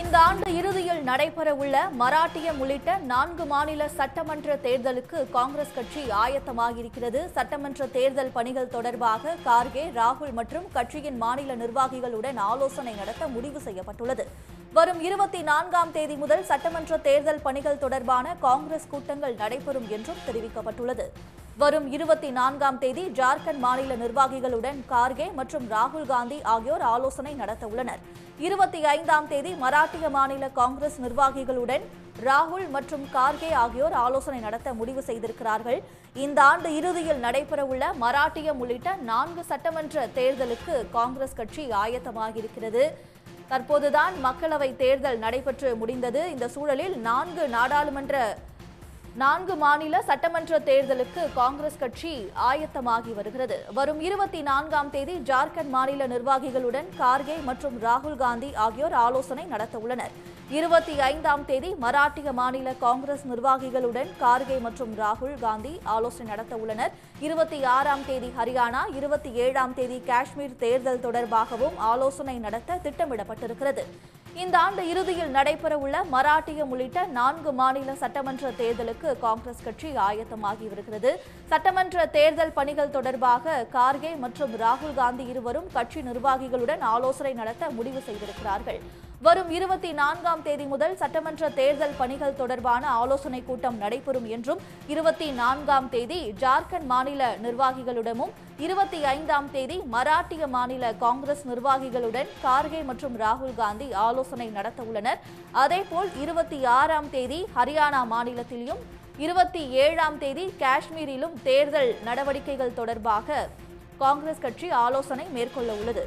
இந்த ஆண்டு இறுதியில் நடைபெறவுள்ள மராட்டியம் உள்ளிட்ட நான்கு மாநில சட்டமன்ற தேர்தலுக்கு காங்கிரஸ் கட்சி ஆயத்தமாகியிருக்கிறது. சட்டமன்ற தேர்தல் பணிகள் தொடர்பாக கார்கே ராகுல் மற்றும் கட்சியின் மாநில நிர்வாகிகளுடன் ஆலோசனை நடத்த முடிவு செய்யப்பட்டுள்ளது. வரும் இருபத்தி நான்காம் தேதி முதல் சட்டமன்ற தேர்தல் பணிகள் தொடர்பான காங்கிரஸ் கூட்டங்கள் நடைபெறும் என்றும் தெரிவிக்கப்பட்டுள்ளது. வரும் இருபத்தி நான்காம் தேதி ஜார்க்கண்ட் மாநில நிர்வாகிகளுடன் கார்கே மற்றும் ராகுல் காந்தி ஆகியோர் ஆலோசனை நடத்த உள்ளனர். இருபத்தி ஐந்தாம் தேதி மராட்டிய மாநில காங்கிரஸ் நிர்வாகிகளுடன் ராகுல் மற்றும் கார்கே ஆகியோர் ஆலோசனை நடத்த முடிவு செய்திருக்கிறார்கள். இந்த ஆண்டு இறுதியில் நடைபெறவுள்ள மராட்டியம் உள்ளிட்ட நான்கு சட்டமன்ற தேர்தலுக்கு காங்கிரஸ் கட்சி ஆயத்தமாகியிருக்கிறது. தற்போதுதான் மக்களவை தேர்தல் நடைபெற்று முடிந்தது. இந்த சூழலில் நான்கு நாடாளுமன்ற நான்கு மாநில சட்டமன்ற தேர்தலுக்கு காங்கிரஸ் கட்சி ஆயத்தமாகி வருகிறது. வரும் இருபத்தி நான்காம் தேதி ஜார்க்கண்ட் மாநில நிர்வாகிகளுடன் கார்கே மற்றும் ராகுல் காந்தி ஆகியோர் ஆலோசனை நடத்த உள்ளனர். இருபத்தி ஐந்தாம் தேதி மராட்டிய மாநில காங்கிரஸ் நிர்வாகிகளுடன் கார்கே மற்றும் ராகுல் காந்தி ஆலோசனை நடத்த உள்ளனர். இருபத்தி ஆறாம் தேதி ஹரியானா இருபத்தி ஏழாம் தேதி காஷ்மீர் தேர்தல் தொடர்பாகவும் ஆலோசனை நடத்த திட்டமிடப்பட்டிருக்கிறது. இந்த ஆண்டு இறுதியில் நடைபெறவுள்ள மராட்டியம் உள்ளிட்ட நான்கு மாநில சட்டமன்ற தேர்தலுக்கு காங்கிரஸ் கட்சி ஆயத்தமாகி வருகிறது சட்டமன்ற தேர்தல் பணிகள் தொடர்பாக கார்கே மற்றும் ராகுல் காந்தி இருவரும் கட்சி நிர்வாகிகளுடன் ஆலோசனை நடத்த முடிவு செய்திருக்கிறார்கள். வரும் இருபத்தி நான்காம் தேதி முதல் சட்டமன்ற தேர்தல் பணிகள் தொடர்பான ஆலோசனை கூட்டம் நடைபெறும் என்றும் இருபத்தி நான்காம் தேதி ஜார்க்கண்ட் மாநில நிர்வாகிகளுடனும் இருபத்தி ஐந்தாம் தேதி மராட்டிய மாநில காங்கிரஸ் நிர்வாகிகளுடன் கார்கே மற்றும் ராகுல் காந்தி ஆலோசனை நடத்த உள்ளனர். அதேபோல் இருபத்தி ஆறாம் தேதி ஹரியானா மாநிலத்திலும் இருபத்தி ஏழாம் தேதி காஷ்மீரிலும் தேர்தல் நடவடிக்கைகள் தொடர்பாக காங்கிரஸ் கட்சி ஆலோசனை மேற்கொள்ள உள்ளது.